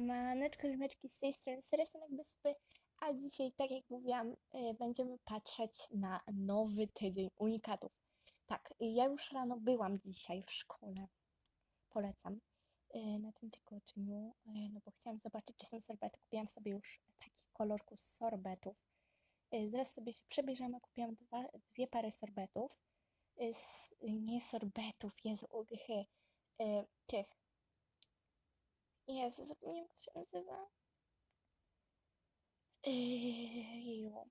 Maneczko, rzymeczki z tej strony Seresonek Wyspy, a dzisiaj, tak jak mówiłam, y, będziemy patrzeć na nowy tydzień unikatów. Tak, ja już rano byłam dzisiaj w szkole, polecam, y, na tym tygodniu, y, no bo chciałam zobaczyć, czy są sorbety. Kupiłam sobie już taki kolorku z sorbetów. Zaraz sobie się przebierzemy, kupiłam dwa, dwie pary sorbetów. S- Nie sorbetów, Jezu, ughy, y, tych Jezu, zapomniałam, to się nazywa. Yy, Jeju.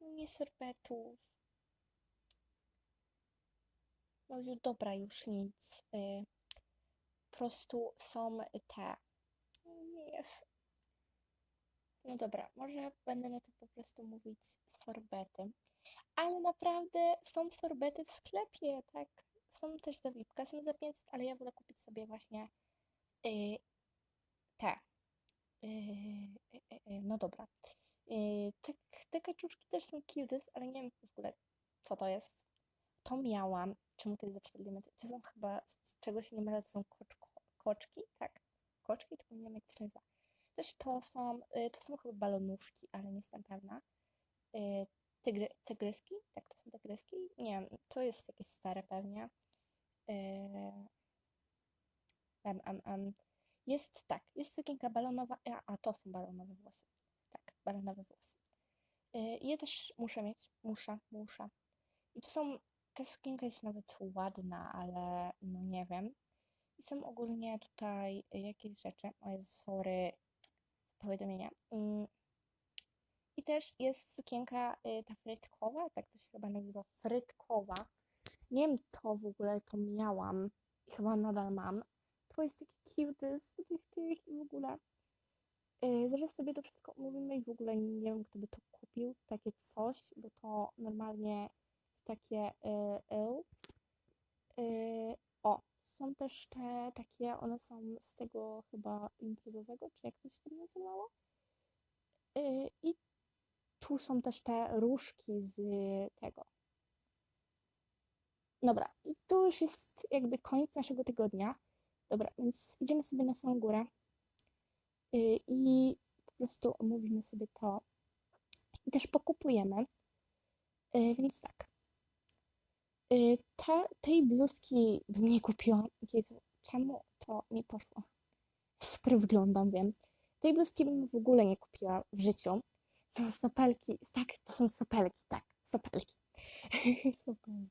Nie sorbetów. No już dobra, już nic. Yy, po prostu są te. Jest. No dobra, może będę na to po prostu mówić sorbety. Ale naprawdę są sorbety w sklepie, tak? Są też za Wipka, są za 500, ale ja wolę kupić sobie właśnie te. Yy, yy, yy, yy, no dobra. Te, kaczuszki też są cute, ale nie wiem w ogóle, co to jest. To miałam. Czemu to jest za 4 diamenty? To są chyba, z czego się nie mylę, to są koczko, koczki, tak? Koczki, tylko nie wiem jak to się nazywa. Też to są, to są chyba balonówki, ale nie jestem pewna. Tygry, tygryski? Tak, to są tygryski? Nie wiem, to jest jakieś stare pewnie. Yy, em, em, em. Jest tak, jest sukienka balonowa, a, a to są balonowe włosy. Tak, balonowe włosy. Yy, je też muszę mieć, muszę, muszę. I tu są, ta sukienka jest nawet ładna, ale no nie wiem. I są ogólnie tutaj jakieś rzeczy, o Jezu, sorry, powiadomienia. Mm. I też jest sukienka y, ta frytkowa, tak to się chyba nazywa, frytkowa. Nie wiem, to w ogóle to miałam i chyba nadal mam. To jest taki cute z tych tych i w ogóle. Yy, zaraz sobie to wszystko omówimy i w ogóle nie wiem, kto by to kupił, takie coś, bo to normalnie jest takie yy, ill. Yy, o, są też te takie, one są z tego chyba imprezowego, czy jak to się nazywało. I tu są też te różki z tego. Dobra, i to już jest jakby koniec naszego tygodnia. Dobra, więc idziemy sobie na samą górę yy, i po prostu omówimy sobie to. I też pokupujemy. Yy, więc tak. Yy, ta, tej bluzki bym nie kupiła. Jezu, czemu to nie poszło? Super wyglądam, wiem. Tej bluzki bym w ogóle nie kupiła w życiu. To sopelki, tak, to są sopelki, tak, sopelki. sopelki.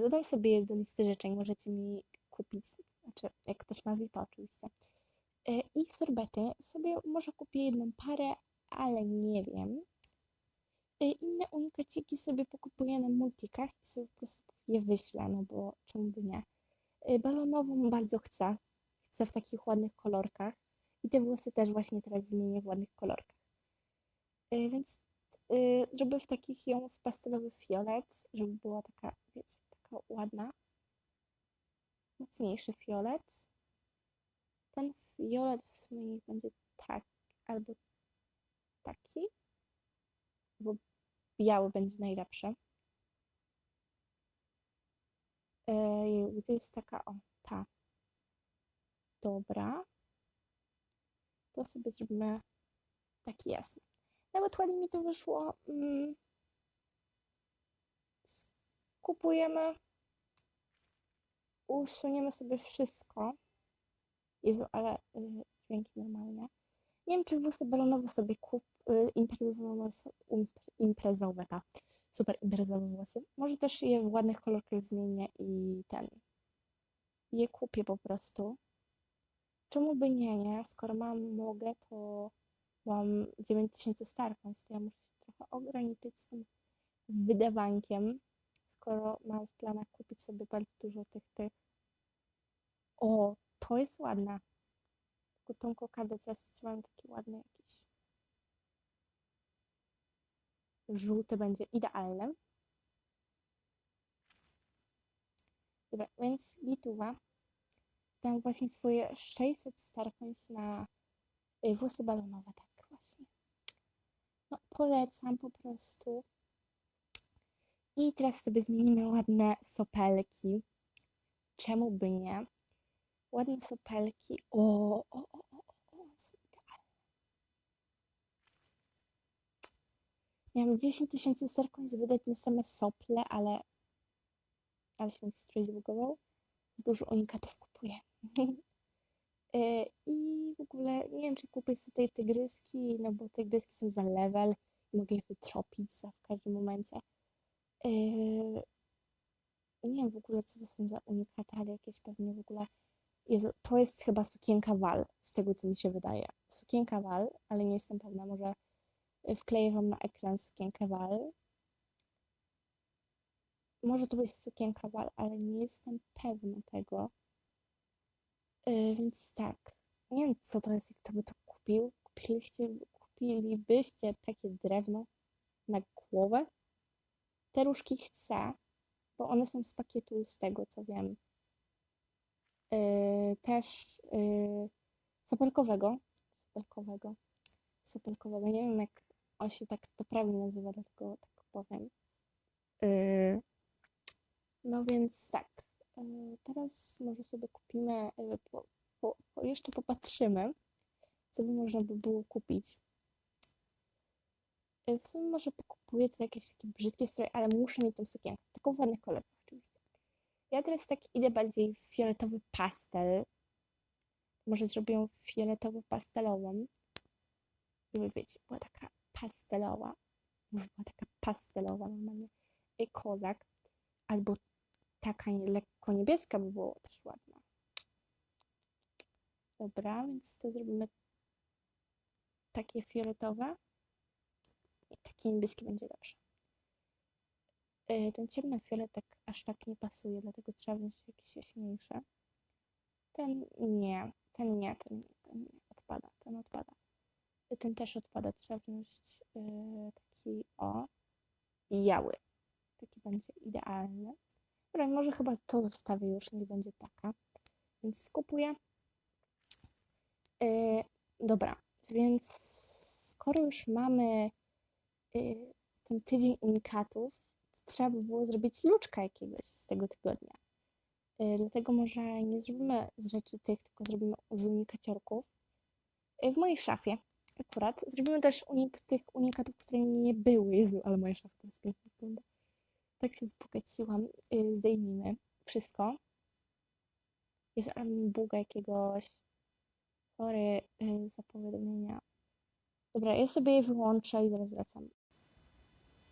Dodam sobie do listy życzeń, możecie mi kupić, znaczy jak ktoś ma VIPa oczywiście. Yy, I sorbety sobie może kupię jedną parę, ale nie wiem. Yy, inne unikaciki sobie pokupuję na multikach i sobie po prostu je wyślę, no bo czemu by nie. Yy, balonową bardzo chcę, chcę w takich ładnych kolorkach i te włosy też właśnie teraz zmienię w ładnych kolorkach. Więc zrobię w takich ją w pastelowy fiolet, żeby była taka, wiecie, taka ładna. Mocniejszy fiolet. Ten fiolet w sumie będzie tak, albo taki, bo biały będzie najlepszy. Gdzie jest taka, o, ta. Dobra. To sobie zrobimy taki jasny. Nawet ładnie mi to wyszło. Mm. Kupujemy. Usuniemy sobie wszystko. Jezu, ale y, dźwięki normalnie. Nie wiem, czy włosy balonowe sobie kup, y, imprezowe, imprezowe, ta. Super imprezowe włosy. Może też je w ładnych kolorkach zmienię i ten. Je kupię po prostu. Czemu by nie, nie? Skoro mam, mogę, to mam 9000 Starcoins, to ja muszę się trochę ograniczyć z tym wydawankiem, skoro mam w planach kupić sobie bardzo dużo tych, tych. O, to jest ładne. Tylko tą kokardę teraz chciałam taki ładny jakiś. Żółty będzie idealny. Dobra, więc gituwa. Dam właśnie swoje 600 Starcoins na y, włosy balonowe, tak właśnie. No, polecam po prostu. I teraz sobie zmienimy ładne sopelki. Czemu by nie? ładne sopelki. O, o, o, o, o, o, są idealne. Miałam 10 tysięcy serkonic wydać na same sople, ale, ale się mi strój zbugował. Dużo unikatów kupuję. E, I w ogóle nie wiem, czy kupię sobie tej tygryski, no bo tygryski są za level i mogę je wytropić za w każdym momencie. E, nie wiem w ogóle, co to są za unikaty, ale jakieś pewnie w ogóle. Jezu, to jest chyba sukienka Wal, z tego co mi się wydaje. Sukienka Wal, ale nie jestem pewna, może wkleję wam na ekran sukienkę Wal. Może to być sukienka Wal, ale nie jestem pewna tego. Yy, więc tak, nie wiem co to jest i kto by to kupił. Kupiliście, kupilibyście takie drewno na głowę? Te różki chcę, bo one są z pakietu z tego co wiem. Yy, też yy, sopelkowego. Sopelkowego. Sopelkowego. Nie wiem jak on się tak poprawnie nazywa, dlatego tak powiem. Yy, no więc tak. Yy, teraz może sobie kupimy, yy, po, po, jeszcze popatrzymy, co by można by było kupić. Yy, w sumie może pokupuję to jakieś takie brzydkie stroje, ale muszę mieć tą sukienkę. Tylko w ładnych kolorach oczywiście. Ja teraz tak idę bardziej w fioletowy pastel. Może zrobię fioletowo-pastelową. Żeby wiecie, była taka pastelowa. Była taka pastelowa normalnie. I kozak. Albo taka lekko niebieska by było też ładna. Dobra, więc to zrobimy takie fioletowe. I taki niebieski będzie lepszy. Yy, ten ciemny fiolet tak aż tak nie pasuje, dlatego trzeba wziąć jakiś jaśniejszy. Ten nie, ten nie, ten, ten nie, odpada, ten odpada. Y, ten też odpada, trzeba wziąć yy, taki o, biały. Taki będzie idealny. Dobra, może chyba to zostawię już, nie będzie taka. Więc skupuję. Yy, dobra, więc skoro już mamy ten tydzień unikatów, trzeba by było zrobić luczka jakiegoś z tego tygodnia. Yy, dlatego może nie zrobimy z rzeczy tych, tylko zrobimy unikaciorków. Yy, w mojej szafie akurat. Zrobimy też unik tych unikatów, które nie były. Jezu, ale moja szafa teraz pięknie wygląda tak się zbogaciłam. Zdejmijmy wszystko. Jest buga jakiegoś. Sorry yy, za powiadomienia. Dobra, ja sobie je wyłączę i zaraz wracam.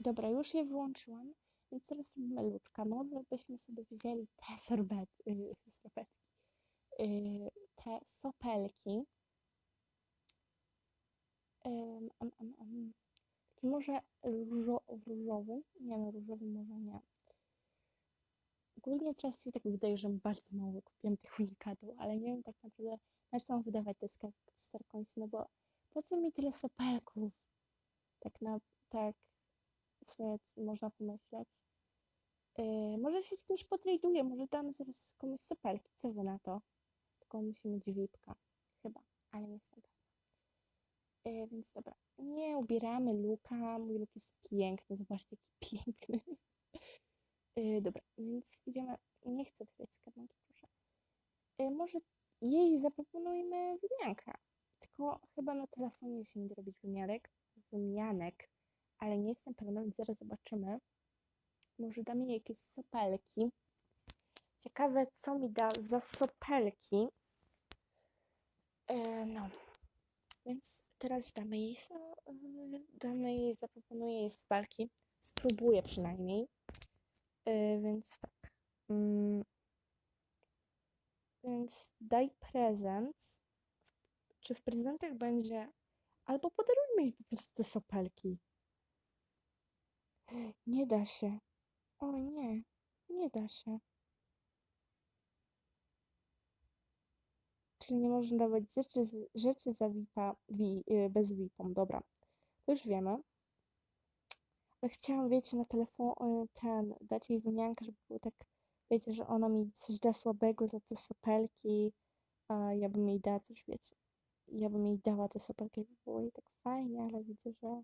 Dobra, już je wyłączyłam, więc teraz robimy luczka. Może byśmy sobie wzięli te sorbety, yy, sorbetki, yy, te sopelki. Um, um, um, może różo, różowy? Nie no, różowy może nie. Ogólnie teraz się tak wydaje, że bardzo mało kupiłam tych unikatów, ale nie wiem tak naprawdę na co mam wydawać te starkońce, no bo po co mi tyle sopelków? Tak na, tak można pomyśleć. Yy, może się z kimś potraduję, może damy zaraz komuś sopelki, co wy na to? Tylko musi mieć VIPka, chyba, ale nie jestem E, więc dobra, nie ubieramy luka. Mój luk jest piękny, zobaczcie jaki piękny. E, dobra, więc idziemy. Nie chcę otwierać skarbonki, proszę. E, może jej zaproponujmy wymiankę. Tylko chyba na telefonie się nie robić wymianek, wymianek, ale nie jestem pewna, więc zaraz zobaczymy. Może damy jej jakieś sopelki. Ciekawe, co mi da za sopelki. E, no, więc teraz damy jej, damy jej, zaproponuję jej walki. Spróbuję przynajmniej. Yy, więc tak. Yy, więc daj prezent. Czy w prezentach będzie. Albo podarujmy jej po prostu te sopelki. Nie da się. O nie, nie da się. Czyli nie można dawać rzeczy, rzeczy za VIPa, wi, y, bez VIPom. Dobra, to już wiemy. Chciałam, wiecie, na telefon y, ten, dać jej wymiankę, żeby było tak, wiecie, że ona mi coś da słabego za te sopelki, a ja bym jej dała coś, wiecie, ja bym jej dała te sopelki, żeby było jej tak fajnie, ale widzę, że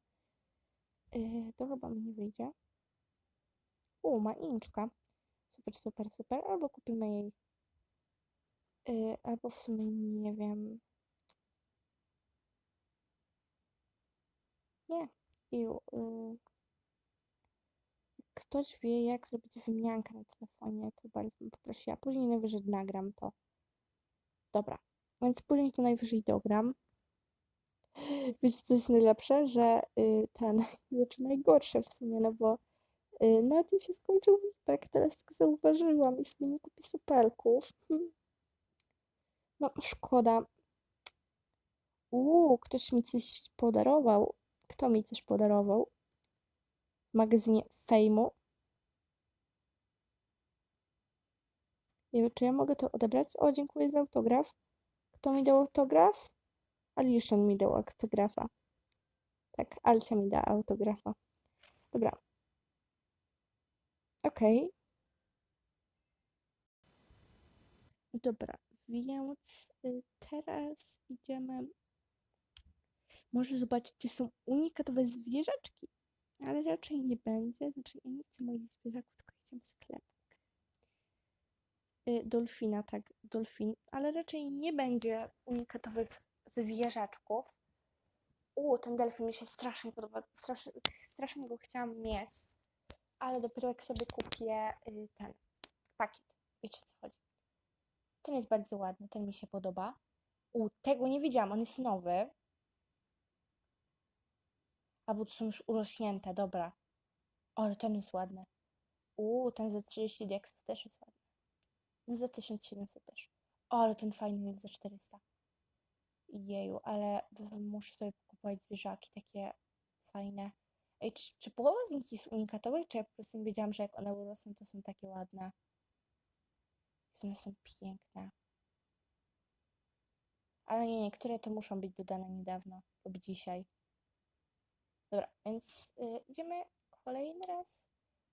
yy, to chyba mi nie wyjdzie. U, ma inczka. Super, super, super. Albo kupimy jej Y, albo w sumie nie wiem. Nie. I, y, ktoś wie, jak zrobić wymiankę na telefonie, to bardzo bym poprosiła. Później najwyżej nagram to. Dobra. Więc później to najwyżej dogram. Wiecie, co jest najlepsze? Że y, ten, znaczy najgorsze w sumie, no bo y, na tym się skończył Wipek, teraz tak zauważyłam i sobie nie kupi supelków. Hm. No, szkoda. Uuu, ktoś mi coś podarował. Kto mi coś podarował? W magazynie Fejmu. Nie wiem, czy ja mogę to odebrać? O, dziękuję za autograf. Kto mi dał autograf? Aliszon mi dał autografa. Tak, Alcia mi da autografa. Dobra. Okej. Dobra, więc y, teraz idziemy. Może zobaczyć, czy są unikatowe zwierzaczki. Ale raczej nie będzie. Znaczy, ja nie chcę moich zwierzaków, tylko chcę sklep. Y, Dolfina, tak, dolfin. Ale raczej nie będzie unikatowych zwierzaczków. U, ten delfin mi się strasznie podoba. Strasznie, strasznie go chciałam mieć. Ale dopiero jak sobie kupię y, ten pakiet. Wiecie o co chodzi. Ten jest bardzo ładny, ten mi się podoba. U, tego nie widziałam, on jest nowy. Albo to są już urośnięte, dobra. O, ale ten jest ładny. U, ten za 30 diaksów też jest ładny. Ten za 1700 też. O, ale ten fajny jest za 400. Jeju, ale muszę sobie kupować zwierzaki takie fajne. Ej, czy, czy połowa z nich jest unikatowych, czy ja po prostu wiedziałam, że jak one urosną, to są takie ładne? One są piękne. Ale nie, niektóre to muszą być dodane niedawno lub dzisiaj. Dobra, więc y, idziemy kolejny raz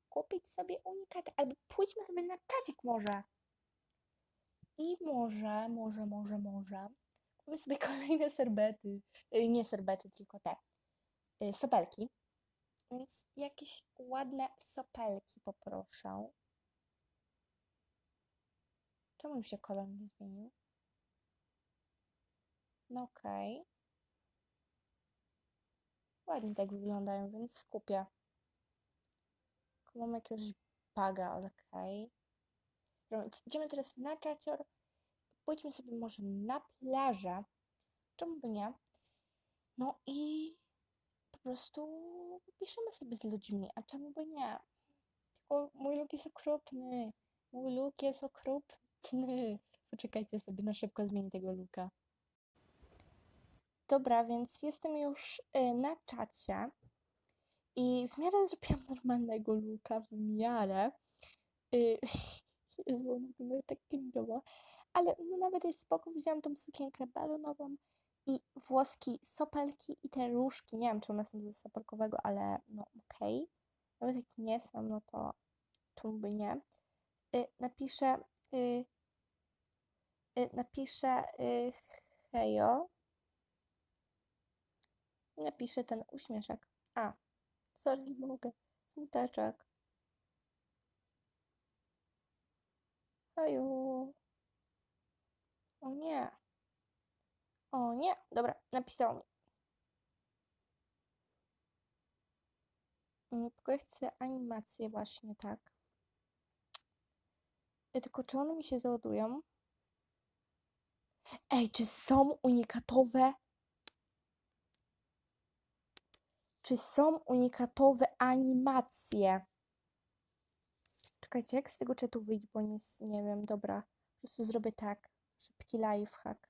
kupić sobie unikat, albo pójdźmy sobie na czacik może. I może, może, może, może kupimy sobie kolejne serbety. Y, Nie serbety, tylko te y, sopelki. Więc jakieś ładne sopelki poproszę. Czemu mi się kolor nie zmienił? No okej. Ładnie tak wyglądają, więc skupię. Mam jakiegoś baga, okej. Więc idziemy teraz na czacior. Pójdźmy sobie może na plażę. Czemu by nie? No i po prostu piszemy sobie z ludźmi, a czemu by nie? Tylko mój look jest okropny. Mój look jest okropny. Poczekajcie sobie, na szybko zmienię tego looka. Dobra, więc jestem już y, na czacie i w miarę zrobiłam normalnego looka, w miarę. Y, Jezu, on wygląda tak pingowo. Ale no nawet jest spoko, wzięłam tą sukienkę balonową i włoski sopelki i te różki. Nie wiem, czy one są ze sopelkowego, ale no okej. Nawet jak nie są, no to czemu by nie. Y, napiszę y, y, napiszę hejo i napiszę ten uśmieszek. A, sorry, mogę. Smuteczek. Hejo. O nie. O nie. Dobra, napisał mi. Mm, Tylko ja chcę animację właśnie, tak. Tylko czy one mi się załadują? Ej, czy są unikatowe? Czy są unikatowe animacje? Czekajcie, jak z tego czatu wyjść, bo nie, nie wiem, dobra. Po prostu zrobię tak. Szybki lifehack.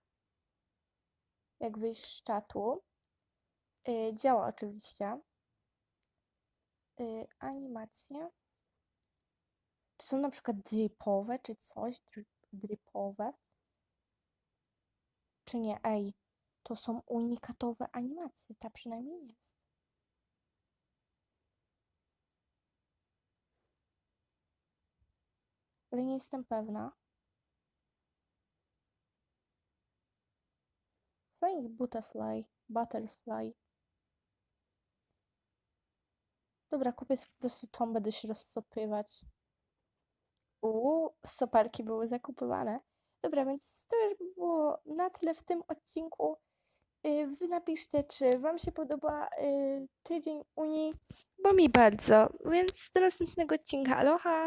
Jak wyjść z czatu. Y, działa oczywiście. Y, animacje. Czy są na przykład dripowe, czy coś? Drip, dripowe? Czy nie? Ej, to są unikatowe animacje. Ta przynajmniej jest. Ale nie jestem pewna. Flying butterfly, butterfly. Dobra, kupię po prostu tą, będę się rozsopywać. Uuu, soperki były zakupywane. Dobra, więc to już by było na tyle w tym odcinku. Y, Wy napiszcie, czy Wam się podoba y, tydzień Unii, bo mi bardzo. Więc do następnego odcinka. Aloha!